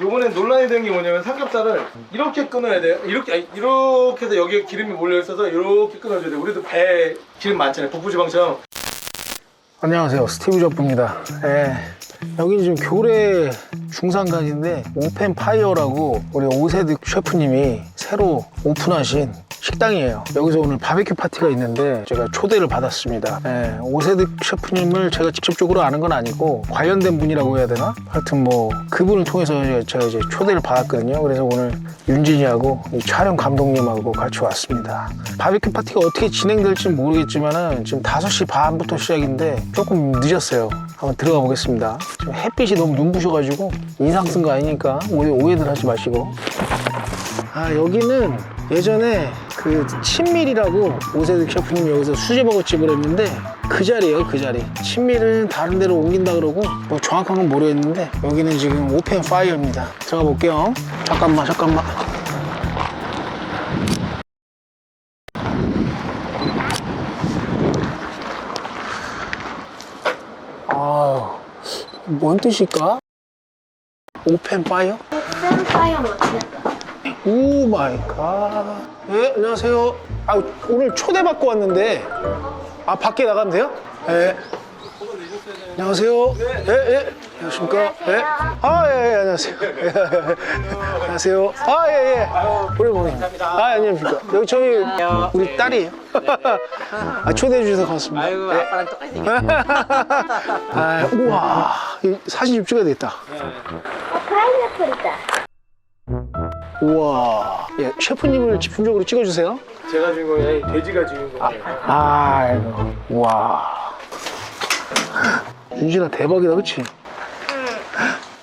요번에 논란이 된 게 뭐냐면 삼겹살을 이렇게 끊어야 돼요. 이렇게 아니, 이렇게 해서 여기에 기름이 몰려 있어서 이렇게 끊어줘야 돼 요. 우리도 배에 기름 많잖아요. 북부지방처럼. 안녕하세요 스티브 접부입니다 예, 여기는 지금 교래 중산간인데 오펜 파이어라고 우리 오세득 셰프님이 새로 오픈하신 식당이에요. 여기서 오늘 바베큐 파티가 있는데 제가 초대를 받았습니다. 예, 오세득 셰프님을 제가 직접적으로 아는 건 아니고 관련된 분이라고 해야 되나? 하여튼 뭐 그분을 통해서 제가 이제 초대를 받았거든요. 그래서 오늘 윤진이하고 이 촬영 감독님하고 같이 왔습니다. 바베큐 파티가 어떻게 진행될지 는 모르겠지만은 지금 5시 반부터 시작인데 조금 늦었어요. 한번 들어가 보겠습니다. 지금 햇빛이 너무 눈부셔가지고 인상 쓴 거 아니니까 오해, 오해들 하지 마시고 아 여기는 예전에 그 친밀이라고 오세득 셰프님 여기서 수제버거집을 했는데 그 자리예요 그 자리. 친밀은 다른 데로 옮긴다 그러고 뭐 정확한 건 모르겠는데 여기는 지금 오펜 파이어입니다. 들어가 볼게요. 잠깐만 잠깐만. 아, 뭔 뜻일까? 오펜 파이어? 팬파이어 어떻게 오 마이 갓. 예, 안녕하세요. 아, 오늘 초대받고 왔는데. 아, 밖에 나가면 돼요? 예. 안녕하세요. 예, 예. 안녕하십니까? 예. 아, 예, 예, 안녕하세요. 예, 안녕하세요. 아, 예, 예. 오랜만에. 아, 안녕하십니까? 여기 저희 우리 딸이에요. 아, 초대해 주셔서 고맙습니다. 아이고 예. 아빠랑 똑같이. 아, 우와. 이 사진 좀 찍어야 되겠다. 어, 파인애플 있다. 우와. 예, 셰프님을 집중적으로 찍어주세요. 제가 주인공이 아니 돼지가 주인공이에요. 아이고, 와. 윤진아 대박이다, 그치? 응.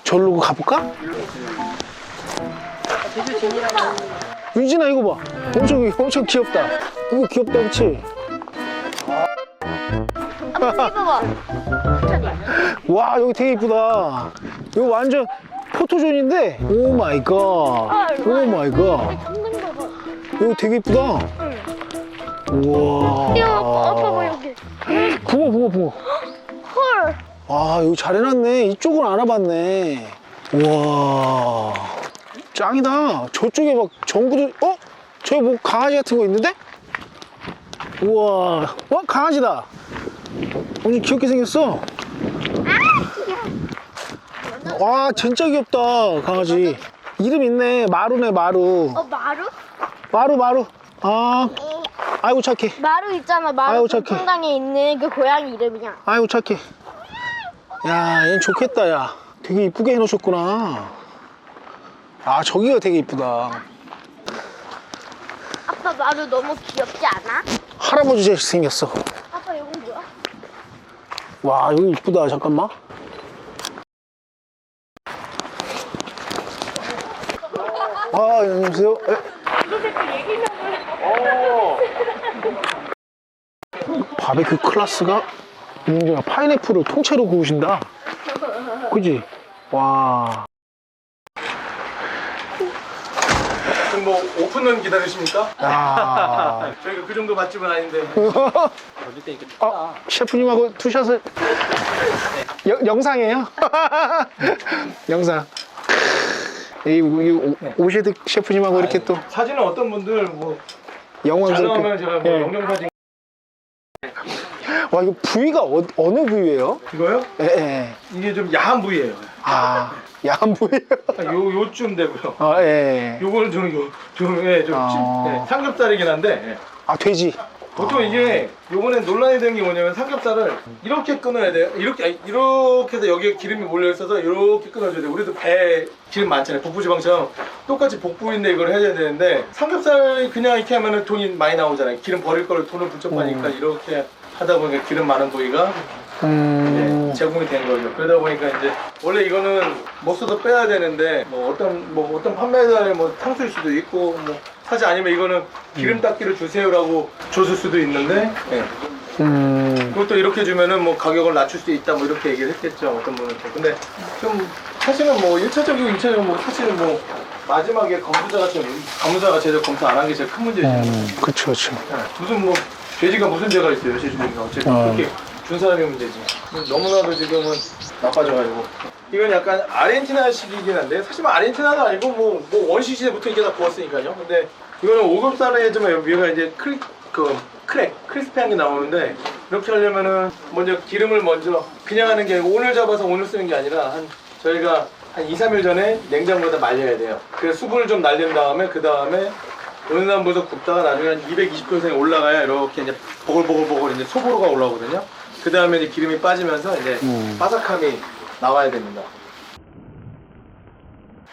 절로 가볼까? 윤진아 이거 봐. 엄청 엄청 귀엽다. 이거 귀엽다, 그치? 와 여기 되게 이쁘다. 이거 완전 포토존인데. 오 마이 갓. 오 마이 갓. 잡는 거 봐. 이거 되게 이쁘다. 우와. 이거 아빠 봐 여기. 붕어 붕어 붕어. 헐. 아 여기 잘 해놨네 이쪽은 안 와봤네 우와 짱이다 저쪽에 막 전구도 어? 저기 뭐 강아지 같은 거 있는데? 우와 어? 강아지다 엄청 귀엽게 생겼어 와 진짜 귀엽다 강아지 이름 있네 마루네 마루 어 마루? 마루 마루 아 아이고 착해 마루 있잖아. 마루 착해. 금강에 있는 그 고양이 이름이야. 아이고 착해 야, 얘는 좋겠다, 야. 되게 이쁘게 해놓으셨구나. 아, 저기가 되게 이쁘다. 아빠 마루 너무 귀엽지 않아? 할아버지 제 생겼어. 아빠 이건 뭐야? 와, 여기 이쁘다. 잠깐만. 아, 안녕하세요. 에? 바베큐 클라스가 윤정아 파인애플을 통째로 구우신다. 그지? 와. 지금 뭐 오픈은 기다리십니까? 야. 저희가 그 정도 맛집은 아닌데. 어릴 때 이렇게 어, 셰프님하고 투샷을 여- 영상이에요? 영상. 이, 이 오- 오셰드 셰프님하고 이렇게 또 사진은 어떤 분들 뭐 영광스럽게. 촬영하면 제가 뭐 예. 영영 사진 와 이거 부위가 어, 어느 부위예요? 이거요? 예, 예. 이게 좀 야한 부위예요. 아 야한 부위예요. 요 요쯤 되고요. 아 예. 요거는 좀요좀 예, 좀 아. 찜- 예, 삼겹살이긴 한데 예. 아 돼지. 보통 이게 요번에 논란이 된 게 뭐냐면 삼겹살을 이렇게 끊어야 돼요. 이렇게 아니, 이렇게 해서 여기에 기름이 몰려 있어서 이렇게 끊어줘야 돼 요. 우리도 배에 기름 많잖아요. 북부지방처럼 똑같이 복부인데 이걸 해야 되는데 삼겹살 그냥 이렇게 하면은 돈이 많이 나오잖아요. 기름 버릴 걸 돈을 bun쩍 빠니까 이렇게 하다 보니까 기름 많은 부위가 음. 네, 제공이 된 거죠. 그러다 보니까 이제 원래 이거는 목수도 빼야 되는데 뭐 어떤 뭐 어떤 판매자의 뭐 탕수일 수도 있고 뭐 사실 아니면 이거는 기름 닦기를 주세요라고 줬을 수도 있는데 예. 음. 그것도 이렇게 주면은 뭐 가격을 낮출 수 있다 뭐 이렇게 얘기를 했겠죠 어떤 분은 또. 근데 좀 사실은 뭐 1차적이고 2차적이고 뭐 사실은 뭐 마지막에 검수자가 좀 검수자가 제대로 검사 안 한 게 제일 큰 문제죠. 음. 그렇죠, 그렇죠. 예, 무슨 뭐 돼지가 무슨 죄가 있어요 제주도니까 어쨌든 어. 그렇게 준 사람이 문제지 너무나도 지금은 나빠져가지고. 이건 약간 아르헨티나식이긴 한데 사실 뭐 아르헨티나도 아니고 뭐, 뭐 원시 시대부터 이게 다 구웠으니까요. 근데 이거는 오겹살에좀 위가 이제 크리, 그 크랙 크리스피한 게 나오는데 이렇게 하려면은 먼저 기름을 먼저 그냥 하는 게 아니고 오늘 잡아서 오늘 쓰는 게 아니라 한 저희가 한 2, 3일 전에 냉장고에다 말려야 돼요. 그래서 수분을 좀 날린 다음에 그 다음에 연남부에서 굽다가 나중에 한 220도 이상이 올라가야 이렇게 이제 보글보글보글 이제 소보로가 올라오거든요. 그 다음에 이제 기름이 빠지면서 이제 음. 바삭함이 나와야 됩니다.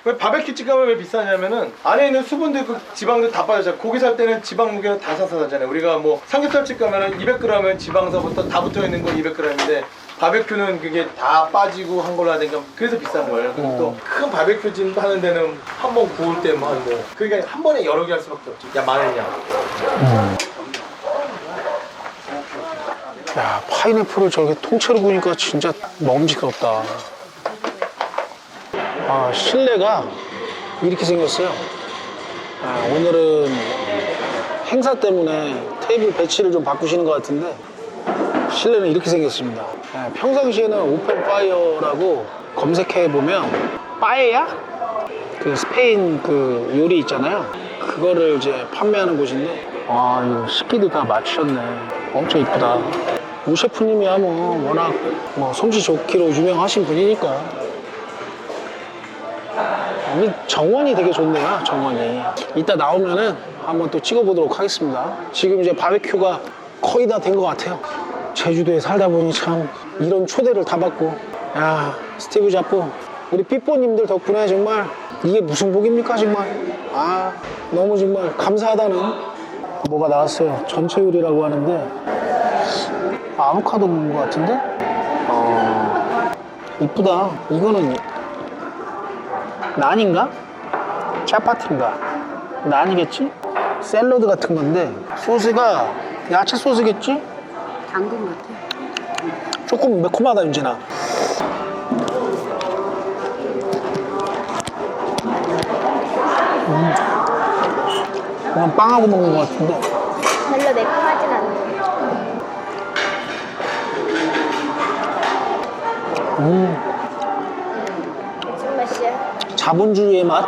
왜 바베큐 집가면 왜 비싸냐면은 안에 있는 수분들 그 지방들 다 빠져요. 고기 살 때는 지방 무게가 다 사서 사잖아요. 우리가 뭐 삼겹살 집 가면은 200g은 지방서부터 다 붙어 있는 거 200g인데 바베큐는 그게 다 빠지고 한 걸로 하니까 그래서 비싼 거예요. 그리고 또큰 바베큐 집 하는 데는 한 번 구울 때만 뭐 그러니까 한 번에 여러 개 할 수밖에 없죠. 야 많으냐. 야 파인애플을 저렇게 통째로 구니까 진짜 먹음직스럽다. 아 실내가 이렇게 생겼어요. 아, 오늘은 행사 때문에 테이블 배치를 좀 바꾸시는 것 같은데 실내는 이렇게 생겼습니다. 아, 평상시에는 오pen 파이어라고 검색해 보면 빠에야? 그 스페인 그 요리 있잖아요. 그거를 이제 판매하는 곳인데 아 이거 식기도 다 맞추셨네. 엄청 이쁘다 우 셰프님이야 뭐. 워낙 뭐 솜씨 좋기로 유명하신 분이니까. 이 정원이 되게 좋네요 정원이. 이따 나오면은 한번 또 찍어보도록 하겠습니다. 지금 이제 바베큐가 거의 다 된 것 같아요. 제주도에 살다 보니 참 이런 초대를 다 받고. 야 스티브 잡고 우리 삐뽀님들 덕분에 정말 이게 무슨 복입니까 정말? 아 너무 정말 감사하다는 뭐가 나왔어요. 전체 요리라고 하는데 아보카도인 것 같은데 어 이쁘다 이거는 난인가? 짜파티인가? 난이겠지? 샐러드 같은 건데 소스가 야채 소스겠지? 당근 같아. 조금 매콤하다 윤진아 음. 그냥 빵하고 먹는 것 같은데 음, 무슨 맛이야? 자본주의의 맛,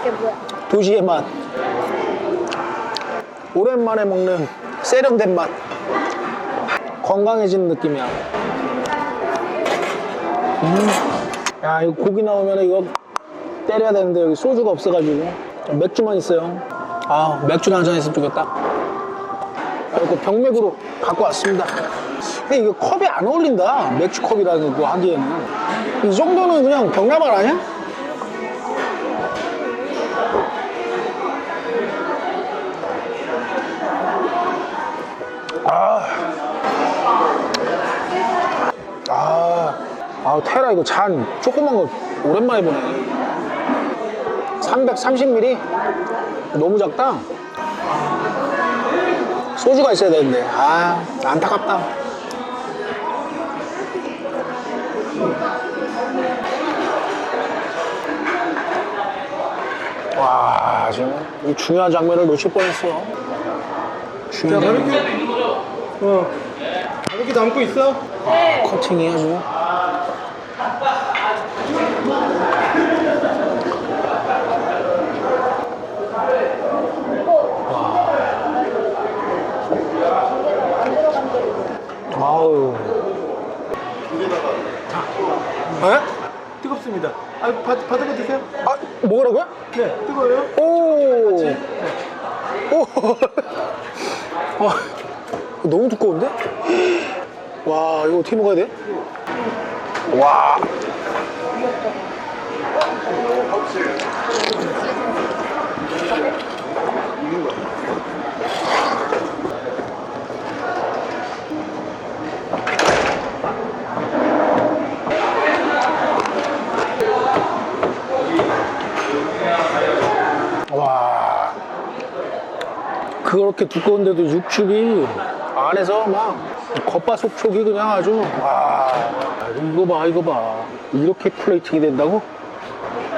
이게 뭐야? 도시의 맛? 오랜만에 먹는 세련된 맛? 건강해지는 느낌이야. 음. 야 이거 고기 나오면 이거 때려야 되는데 여기 소주가 없어가지고. 맥주만 있어요. 아 맥주 한잔 했으면 좋겠다. 아, 이거 병맥으로 갖고 왔습니다 근데 이거 컵이 안 어울린다 맥주 컵이라는 거 하기에는 이 정도는 그냥 병나발 아니야? 아, 아 테라 이거 잔 조그만 거 오랜만에 보네. 330ml? 너무 작다. 소주가 있어야 되는데. 아, 안타깝다. 와, 지금 이 중요한 장면을 놓칠 뻔했어. 자 중요한. 장면. 어. 바베큐 담고 있어? 커팅이 아주. 와. 아우. 에? 뜨겁습니다. 아 받, 받아봐 드세요. 아, 뭐라고요? 네 뜨거워요. 오. 오. 와, 너무 두꺼운데? 와, 이거 어떻게 먹어야 돼? 와. 와. 그렇게 두꺼운데도 육즙이 안에서 막 겉바속촉이 그냥 아주 와 이거 봐 이거 봐 이렇게 플레이팅이 된다고?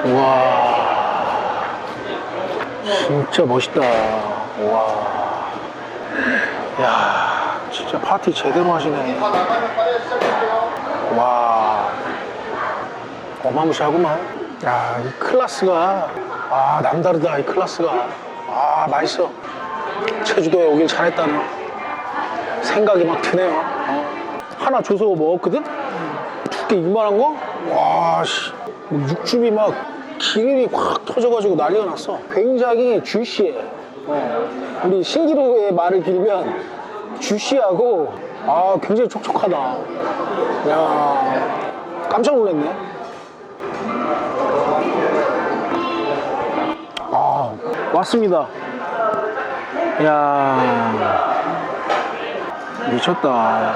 와 진짜 멋있다 와야 진짜 파티 제대로 하시네 와 어마무시하구만. 야, 이 클라스가, 아, 남다르다, 이 클라스가. 아, 맛있어. 제주도에 오길 잘했다는 생각이 막 드네요. 어. 하나 줘서 먹었거든? 두께 이만한 거? 와, 씨. 뭐 육즙이 막 기름이 확 터져가지고 난리가 났어. 굉장히 주시해. 어. 우리 신기루의 말을 빌면 주시하고, 아, 굉장히 촉촉하다. 야 깜짝 놀랐네. 아, 왔습니다. 야 미쳤다.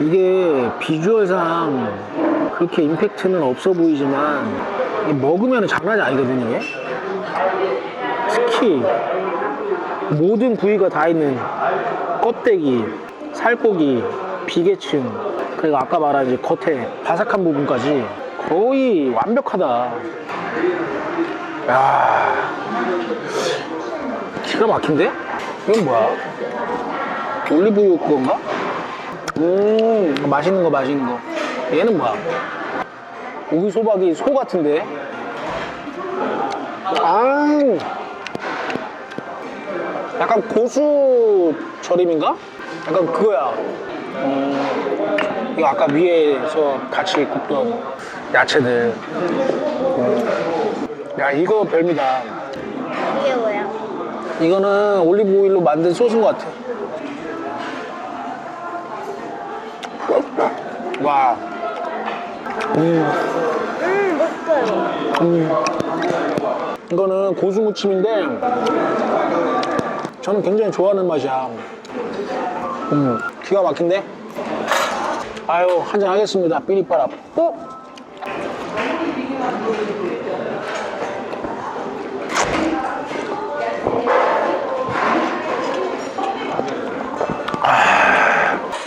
이게 비주얼상 그렇게 임팩트는 없어 보이지만 먹으면 장난이 아니거든요. 이게. 특히 모든 부위가 다 있는 껍데기, 살코기, 비계층, 그리고 아까 말한 겉에 바삭한 부분까지 거의 완벽하다. 야 기가 막힌데? 이건 뭐야? 올리브유 건가? 음, 맛있는 거, 맛있는 거. 얘는 뭐야? 오기 소박이 소 같은데? 아, 약간 고수 절임인가? 약간 그거야. 음, 이거 아까 위에서 같이 굽던 야채들. 음. 야, 이거 별미다. 이거는 올리브 오일로 만든 소스인 것 같아. 와. 음, 음. 이거는 고수 무침인데 저는 굉장히 좋아하는 맛이야. 음, 기가 막힌데? 아유, 한잔 하겠습니다. 삐리빠라. 어?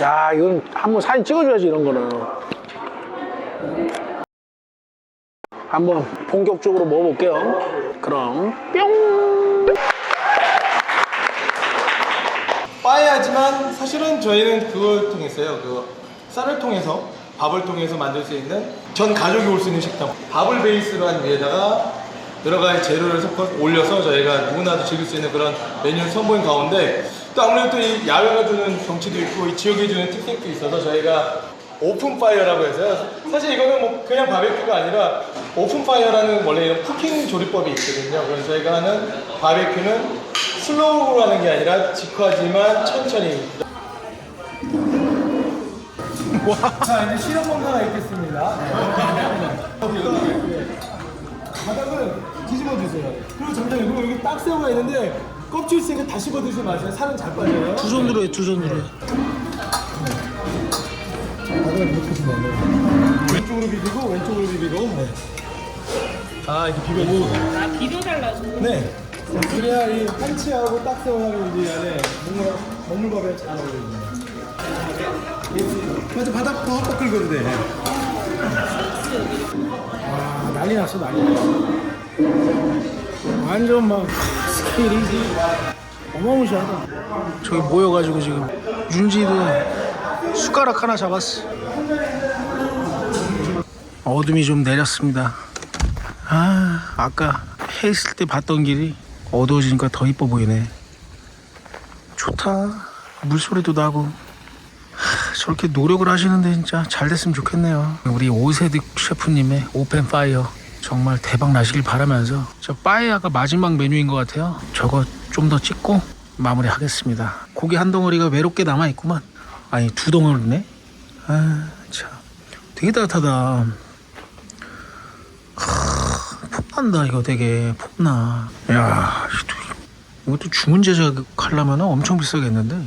야, 이건 한번 사진 찍어줘야지, 이런 거는. 한번 본격적으로 먹어볼게요. 그럼, 뿅! 빠야지만 사실은 저희는 그걸 통했어요. 그 쌀을 통해서 밥을 통해서 만들 수 있는 전 가족이 올 수 있는 식당. 밥을 베이스로 한 위에다가 여러 가지 재료를 섞어 올려서 저희가 누구나도 즐길 수 있는 그런 메뉴를 선보인 가운데 또 아무래도 또이 야외가 주는 경치도 있고 이 지역이 주는 특색도 있어서 저희가 오픈 파이어라고 해서요. 사실 이거는 뭐 그냥 바베큐가 아니라 오픈 파이어라는 원래 이런 쿠킹 조리법이 있거든요. 그래서 저희가 하는 바베큐는 슬로우로 하는 게 아니라 직화지만 천천히. 자 이제 실험 검사가 있겠습니다. 바닥을 뒤집어 주세요. 그리고 잠시만요. 그리고 여기 딱새우가 있는데 껍질 있으니까 다 씹어 드시지 마세요. 살은 잘 빠져요. 두 손으로 해, 두 손으로 해. 왼쪽으로 비비고 왼쪽으로 비비고. 네. 아 이렇게 비벼주고. 아 비벼달라고 네. 그래야 이 한치하고 딱새우하고 이제 안에 뭔가 먹물밥에 잘 어울리는. 맞아 바닥 더 헛뻑 긁어도 돼. 와, 난리 났어, 난리 났어. 완전 막 어마무시하다. 저기 모여가지고 지금 윤지도 숟가락 하나 잡았어. 어둠이 좀 내렸습니다. 아, 아까 해 있을 때 봤던 길이 어두워지니까 더 이뻐 보이네. 좋다. 물소리도 나고. 하, 저렇게 노력을 하시는데 진짜 잘 됐으면 좋겠네요. 우리 오세득 셰프님의 오펜 파이어 정말 대박 나시길 바라면서 저 빠에야가 마지막 메뉴인 것 같아요. 저거 좀 더 찍고 마무리하겠습니다. 고기 한 덩어리가 외롭게 남아 있구만. 아니 두 덩어리네. 아 참, 되게 따뜻하다. 하, 폼난다 이거 되게 폼나. 야, 이것도 주문 제작하려면 엄청 비싸겠는데.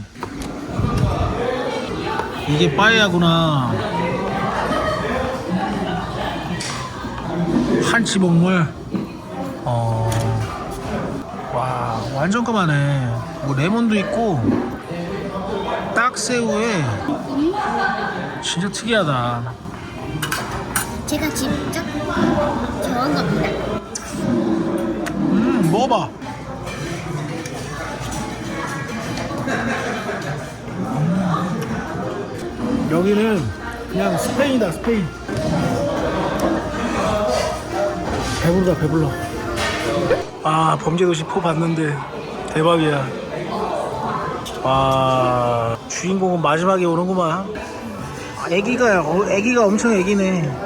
이게 빠에야구나. 한치 먹물. 어. 와, 완전 까마네. 뭐 레몬도 있고 딱새우에 진짜 특이하다. 제가 직접 저은 겁니다. 음, 먹어봐. 음. 여기는 그냥 스페인이다, 스페인. 배부르다 배불러. 아 범죄도시 포 봤는데 대박이야. 와 주인공은 마지막에 오는구만. 아, 애기가 어, 애기가 엄청 애기네